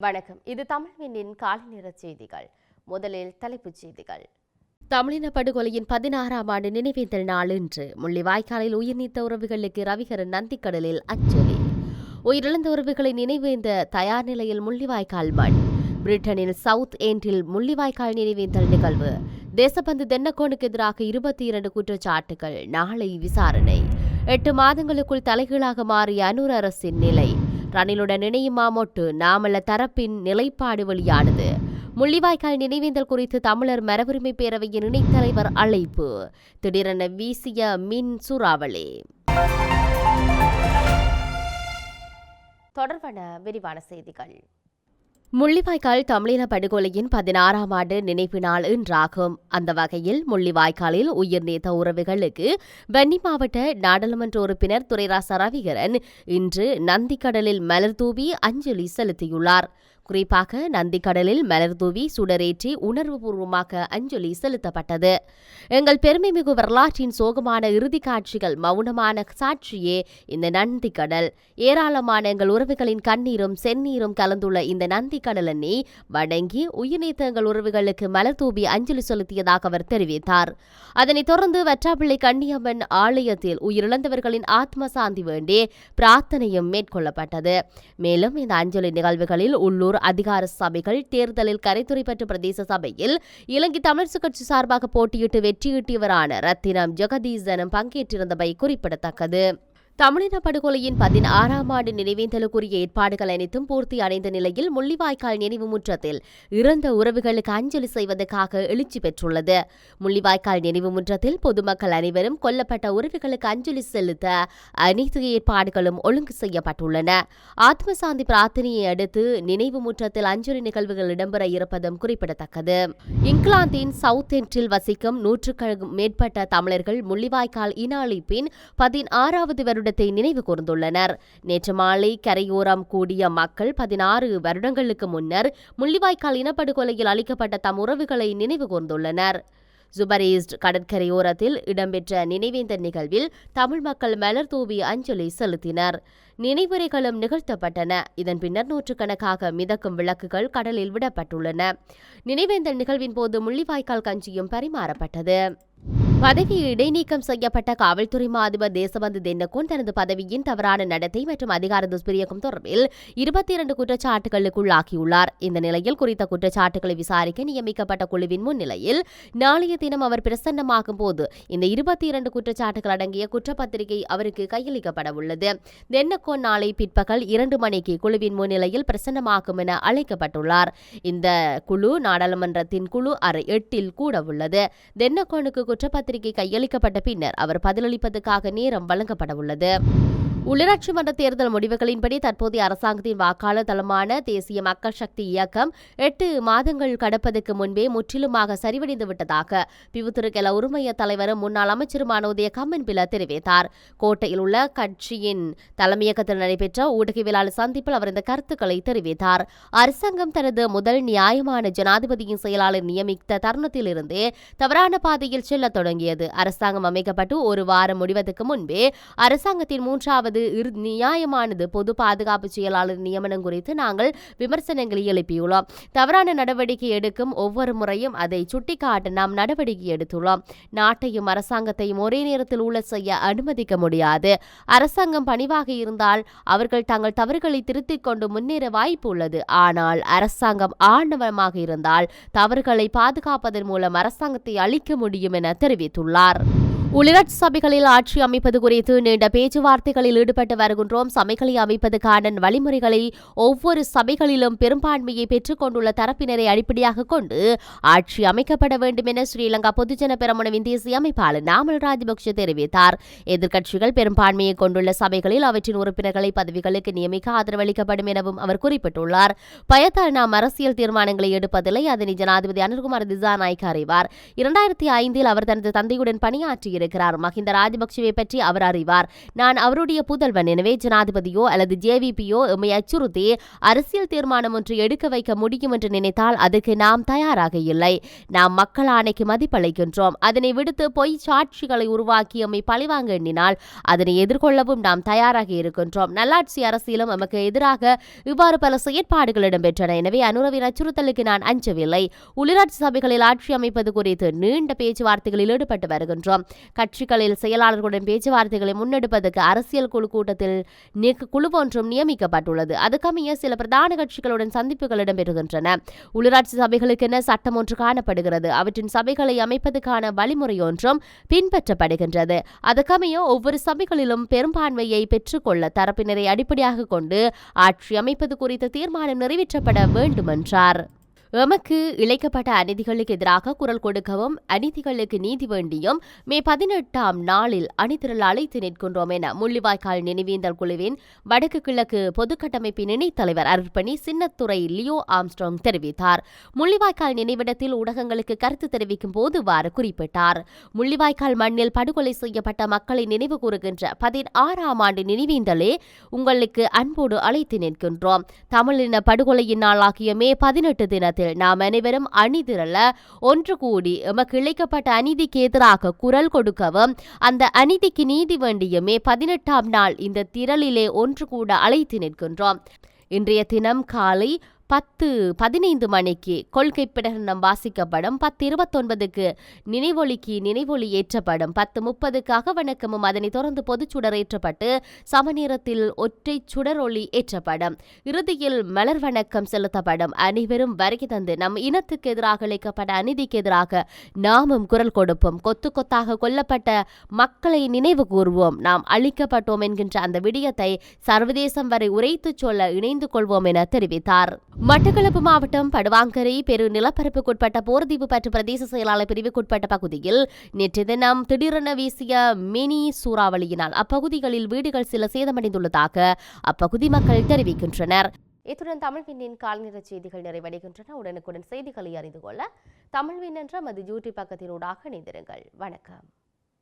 வணக்கம். இது தமிழ்வினின் காலை நேர செய்திகள். முதலில் தலைப்புச் செய்திகள். தமிழின படுகொலையின் பதினாறாம் ஆண்டு நினைவேந்தல் நாள் இன்று. முள்ளிவாய்க்காலில் உயிர்நீத்த உறவுகளுக்கு ரவிகரன் நந்திக்கடலில் அஞ்சலி. உயிரிழந்த உறவுகளை நினைவேந்த தயார் நிலையில் முள்ளிவாய்க்கால் மண். பிரிட்டனில் சவுத் ஏண்டில் முள்ளிவாய்க்கால் நினைவேந்தல் நிகழ்வு. தேசபந்து தென்னக்கோனுக்கு எதிராக இருபத்தி இரண்டு குற்றச்சாட்டுகள். நாளை விசாரணை. எட்டு மாதங்களுக்குள் தலைகீழாக மாறிய அனூர் அரசின் நிலை. ரணிலுடன் இணையும் மாமொட்டு நாமல்ல தரப்பின் நிலைப்பாடு வெளியானது. முள்ளிவாய்க்கால் நினைவேந்தல் குறித்து தமிழர் மரபுரிமை பேரவையின் இணைத்தலைவர் அழைப்பு. திடீரென வீசிய மின் சூறாவளி. தொடர்பான விரிவான செய்திகள். முள்ளிவாய்க்கால் தமிழின படுகொலையின் பதினாறாம் ஆண்டு நினைவு நாள் இன்றாகும். அந்த வகையில் முள்ளிவாய்க்காலில் உயிர் நீத்த உறவுகளுக்கு வன்னி மாவட்ட நாடாளுமன்ற உறுப்பினர் துரைராச ரவிகரன் இன்று நந்திக்கடலில் மலர் தூவி அஞ்சலி செலுத்தியுள்ளார். குறிப்பாக நந்திக்கடலில் மலர் தூவி சுடரேற்றி உணர்வுபூர்வமாக அஞ்சலி செலுத்தப்பட்டது. எங்கள் பெருமைமிகு வரலாற்றின் சோகமான இறுதி காட்சிகள் மௌனமான சாட்சியே இந்த நந்திக்கடல். ஏராளமான எங்கள் உறவுகளின் கண்ணீரும் செந்நீரும் கலந்துள்ள இந்த நந்திக்கடலனை வணங்கி உயிர்நீத்த எங்கள் உறவுகளுக்கு மலர் தூவி அஞ்சலி செலுத்தியதாக அவர் தெரிவித்தார். அதனைத் தொடர்ந்து வற்றாப்பிள்ளை கன்னியம்மன் ஆலயத்தில் உயிரிழந்தவர்களின் ஆத்ம சாந்தி வேண்டி பிரார்த்தனையும் மேற்கொள்ளப்பட்டது. மேலும் இந்த அஞ்சலி நிகழ்வுகளில் உள்ளூர் அதிகார சபைகள் தேர்தலில் கரைத்துறைப்பற்ற பிரதேச சபையில் இலங்கை தமிழரசு கட்சி சார்பாக போட்டியிட்டு வெற்றியீட்டியவரான ரத்தினம் ஜெகதீசனும் பங்கேற்றிருந்தமை குறிப்பிடத்தக்கது. தமிழின படுகொலையின் பதினாறாம் ஆண்டு நினைவேந்தலுக்குரிய ஏற்பாடுகள் அனைத்தும் பூர்த்தி அடைந்த நிலையில் முள்ளிவாய்க்கால் நினைவு முற்றத்தில் இறந்த உறவுகளுக்கு அஞ்சலி செய்வதற்காக எழுச்சி பெற்றுள்ளது. முள்ளிவாய்க்கால் நினைவு முற்றத்தில் பொதுமக்கள் அனைவரும் கொல்லப்பட்ட உறவுகளுக்கு அஞ்சலி செலுத்த அனைத்து ஏற்பாடுகளும் ஒழுங்கு செய்யப்பட்டுள்ளன. ஆத்மசாந்தி பிரார்த்தனையை அடுத்து நினைவு முற்றத்தில் அஞ்சலி நிகழ்வுகள் இடம்பெற இருப்பதும் குறிப்பிடத்தக்கது. இங்கிலாந்தின் சவுத் என்டில் வசிக்கும் நூற்றுக்கும் மேற்பட்ட தமிழர்கள் முள்ளிவாய்க்கால் இனாளிப்பின் பதினாறாவது வருட வருடத்தை நினைவு கூர்ந்துள்ளனர். நேற்று மாலை கரையோரம் கூடிய மக்கள் பதினாறு வருடங்களுக்கு முன்னர் முள்ளிவாய்க்கால் இனப்படுகொலையில் அளிக்கப்பட்ட தம் உறவுகளை நினைவு கூர்ந்துள்ளனர். ஜுபரேஸ்ட் கடற்கரையோரத்தில் இடம்பெற்ற நினைவேந்தர் நிகழ்வில் தமிழ் மக்கள் மலர் தூவி அஞ்சலி செலுத்தினர். நினைவுரைகளும் நிகழ்த்தப்பட்டன. இதன் பின்னர் நூற்றுக்கணக்காக மிதக்கும் விளக்குகள் கடலில் விடப்பட்டுள்ளன. நினைவேந்தல் நிகழ்வின் போது முள்ளிவாய்க்கால் கஞ்சியும் பரிமாறப்பட்டது. பதவி இடைநீக்கம் செய்யப்பட்ட காவல்துறை மா அதிபர் தேசபந்து தென்னக்கும் தனது பதவியின் தவறான நடத்தை மற்றும் அதிகார துஷ்பிரயோகம் தொடர்பில் இருபத்தி இரண்டு குற்றச்சாட்டுகளுக்குள்ளாகியுள்ளார் இந்த நிலையில் குறித்த குற்றச்சாட்டுகளை விசாரிக்க நியமிக்கப்பட்ட குழுவின் முன்னிலையில் நாளைய தினம் அவர் பிரசன்னமாகும் போது இந்த இருபத்தி இரண்டு குற்றச்சாட்டுகள் அடங்கிய குற்றப்பத்திரிகை அவருக்கு கையளிக்கப்பட உள்ளது தென்னக்கோ நாளை பிற்பகல் இரண்டு மணிக்கு குழுவின் முன்னிலையில் பிரசன்னமாகும் என அழைக்கப்பட்டுள்ளார். இந்த குழு நாடாளுமன்றத்தின் குழு அறை எட்டில் கூட உள்ளது தென்னக்கோனுக்கு குற்றப்பத்திரிகை கையளிக்கப்பட்ட பின்னர் அவர் பதிலளிப்பதற்காக நேரம் வழங்கப்பட உள்ளது உள்ளாட்சி மன்ற தேர்தல் முடிவுகளின்படி தற்போதைய அரசாங்கத்தின் வாக்காளர் தளமான தேசிய மக்கள் சக்தி இயக்கம் எட்டு மாதங்கள் கடப்பதற்கு முன்பே முற்றிலுமாக சரிவடைந்து விட்டதாக பிவுத்திருக்கெல உரிமைய தலைவரும் முன்னாள் அமைச்சருமான உதய கம்மன்பில தெரிவித்தார். கோட்டையில் உள்ள கட்சியின் தலைமையகத்தில் நடைபெற்ற ஊடகவியலாளர் சந்திப்பில் அவர் இந்த கருத்துக்களை தெரிவித்தார். அரசாங்கம் தனது முதல் நியாயமான ஜனாதிபதியின் செயலாளர் நியமித்த தருணத்திலிருந்தே தவறான பாதையில் செல்ல தொடங்கியது. அரசாங்கம் அமைக்கப்பட்டு ஒரு வாரம் முடிவதற்கு முன்பே அரசாங்கத்தின் மூன்றாவது அது நியாயமானது பொது பாதுகாப்பு செயலாளர் நியமனம் குறித்து நாங்கள் விமர்சனங்களை எழுப்பியுள்ளோம். தவறான நடவடிக்கை எடுக்கும் ஒவ்வொரு முறையும் அதை சுட்டிக்காட்ட நாம் நடவடிக்கை எடுத்துள்ளோம். நாட்டையும் அரசாங்கத்தையும் ஒரே நேரத்தில் ஊழல் செய்ய அனுமதிக்க முடியாது. அரசாங்கம் பணிவாக இருந்தால் அவர்கள் தங்கள் தவறுகளை திருத்திக் கொண்டு முன்னேற வாய்ப்பு உள்ளது. ஆனால் அரசாங்கம் ஆணவமாக இருந்தால் தவறுகளை பாதுகாப்பதன் மூலம் அரசாங்கத்தை அளிக்க முடியும் என தெரிவித்துள்ளார். உள்ளாட்சி சபைகளில் ஆட்சி அமைப்பது குறித்து நீண்ட பேச்சுவார்த்தைகளில் ஈடுபட்டு வருகின்றோம். சபைகளை அமைப்பதற்கான வழிமுறைகளை ஒவ்வொரு சபைகளிலும் பெரும்பான்மையை பெற்றுக் கொண்டுள்ள தரப்பினரை அடிப்படையாக கொண்டு ஆட்சி அமைக்கப்பட வேண்டும் என ஸ்ரீலங்கா பொதுஜன பெரமுன தேசிய அமைப்பாளர் நாமல் ராஜபக்ஷ தெரிவித்தார். எதிர்க்கட்சிகள் பெரும்பான்மையை கொண்டுள்ள சபைகளில் அவற்றின் உறுப்பினர்களை பதவிகளுக்கு நியமிக்க ஆதரவளிக்கப்படும் எனவும் அவர் குறிப்பிட்டுள்ளார். பயத்தால் நாம் அரசியல் தீர்மானங்களை எடுப்பதில்லை. அதனை ஜனாதிபதி அனுர்குமார் திசாநாயக் அறிவார். இரண்டாயிரத்தி ஐந்தில் அவர் தனது தந்தையுடன் பணியாற்றிய கூறியிருக்கிறார் மஹிந்த ராஜபக்சேவை பற்றி அவர் அறிவார். நான் அவருடைய புதல்வன். எனவே ஜனாதிபதியோ அல்லது ஜேவிபியோ எம்மை அச்சுறுத்தி அரசியல் தீர்மானம் ஒன்று எடுக்க வைக்க முடியும் என்று நினைத்தால் அதற்கு நாம் தயாராக இல்லை. நாம் மக்கள் ஆணைக்கு மதிப்பளிக்கின்றோம். அதனை விடுத்து பொய் சாட்சிகளை உருவாக்கி எம்மை பழிவாங்க எண்ணினால் அதனை எதிர்கொள்ளவும் நாம் தயாராக இருக்கின்றோம். நல்லாட்சி அரசியலும் எமக்கு எதிராக இவ்வாறு பல செயற்பாடுகள் இடம்பெற்றன. எனவே அனுரவின் அச்சுறுத்தலுக்கு நான் அஞ்சவில்லை. உள்ளாட்சி சபைகளில் ஆட்சி அமைப்பது குறித்து நீண்ட பேச்சுவார்த்தைகளில் ஈடுபட்டு வருகின்றோம். கட்சிகளில் செயலாளர்களுடன் பேச்சுவார்த்தைகளை முன்னெடுப்பதற்கு அரசியல் குழு கூட்டத்தில் நீக்க- குழு ஒன்றும் நியமிக்கப்பட்டுள்ளது. அதுக்கமைய சில பிரதான கட்சிகளுடன் சந்திப்புகள் இடம்பெறுகின்றன. உள்ளாட்சி சபைகளுக்கென சட்டம் ஒன்று காணப்படுகிறது? அவற்றின் சபைகளை அமைப்பதற்கான வழிமுறை ஒன்றும் பின்பற்றப்படுகின்றது. அதுக்கமைய ஒவ்வொரு சபைகளிலும் பெரும்பான்மையை பெற்றுக்கொள்ள தரப்பினரை அடிப்படையாக கொண்டு ஆட்சி அமைப்பது குறித்த தீர்மானம் நிறைவேற்றப்பட வேண்டுமென்றார். எமக்கு இழைக்கப்பட்ட அநீதிகளுக்கு எதிராக குரல் கொடுக்கவும் அநீதிகளுக்கு நீதி வேண்டியும் மே பதினெட்டாம் நாளில் அணிதிரள் அழைத்து நிற்கின்றோம் என முள்ளிவாய்க்கால் நினைவேந்தல் குழுவின் வடக்கு கிழக்கு பொதுக்கட்டமைப்பின் இணைத் தலைவர் அருட்பணி சின்னத்துறை லியோ ஆம்ஸ்ட்ராங் தெரிவித்தார். முள்ளிவாய்க்கால் நினைவிடத்தில் ஊடகங்களுக்கு கருத்து தெரிவிக்கும் போது இவ்வாறு குறிப்பிட்டார். முள்ளிவாய்க்கால் மண்ணில் படுகொலை செய்யப்பட்ட மக்களை நினைவு கூறுகின்ற பதினாறாம் ஆண்டு நினைவேந்தலே உங்களுக்கு அன்போடு அழைத்து நிற்கின்றோம். தமிழின படுகொலையின் நாளாகிய மே பதினெட்டு தினத்தில் நாம் அனைவரும் அணிதிரள ஒன்று கூடி எமக்கு இழைக்கப்பட்ட அநீதிக்கு எதிராக குரல் கொடுக்கவும் அந்த அநீதிக்கு நீதி வேண்டியுமே பதினெட்டாம் நாள் இந்த திரளிலே ஒன்று கூட அழைத்து நிற்கின்றோம். இன்றைய தினம் காலை பத்து பதினைந்து மணிக்கு கொள்கை பிரகடனம் வாசிக்கப்படும் பத்து இருபத்தொன்பதுக்கு நினைவொலிக்கு நினைவொலி ஏற்றப்படும் பத்து முப்பதுக்கு அகவணக்கமும் அதனைத் தொடர்ந்து பொதுச்சுடர் ஏற்றப்பட்டு சமநேரத்தில் ஒற்றை சுடரொளி ஏற்றப்படும். இறுதியில் மலர் வணக்கம் செலுத்தப்படும். அனைவரும் வருகை தந்து நம் இனத்துக்கு எதிராக இழைக்கப்பட்ட அநீதிக்கு எதிராக நாமும் குரல் கொடுப்போம். கொத்து கொத்தாக கொல்லப்பட்ட மக்களை நினைவு கூறுவோம் நாம் அழிக்கப்பட்டோம் என்கின்ற அந்த விடயத்தை சர்வதேசம் வரை உரைத்துச் சொல்ல இணைந்து கொள்வோம் என தெரிவித்தார். மட்டக்களப்பு மாவட்டம் படுவாங்கரை பெரு நிலப்பரப்புக்குட்பட்ட போர்தீவு பற்று பிரதேச செயலாளர் பிரிவுக்குட்பட்ட பகுதியில் நேற்று தினம் திடீரென வீசிய மினி சூறாவளியினால் அப்பகுதிகளில் வீடுகள் சில சேதமடைந்துள்ளதாக அப்பகுதி மக்கள் தெரிவிக்கின்றனர். இத்துடன் தமிழ்விண்ணின் கால்நிற செய்திகள் நிறைவடைகின்றன. உடனுக்குடன் செய்திகளை அறிந்து கொள்ள தமிழ்வின் என்ற மது யூடியூப் பக்கத்தினூடாக இணைந்திருங்கள். வணக்கம்.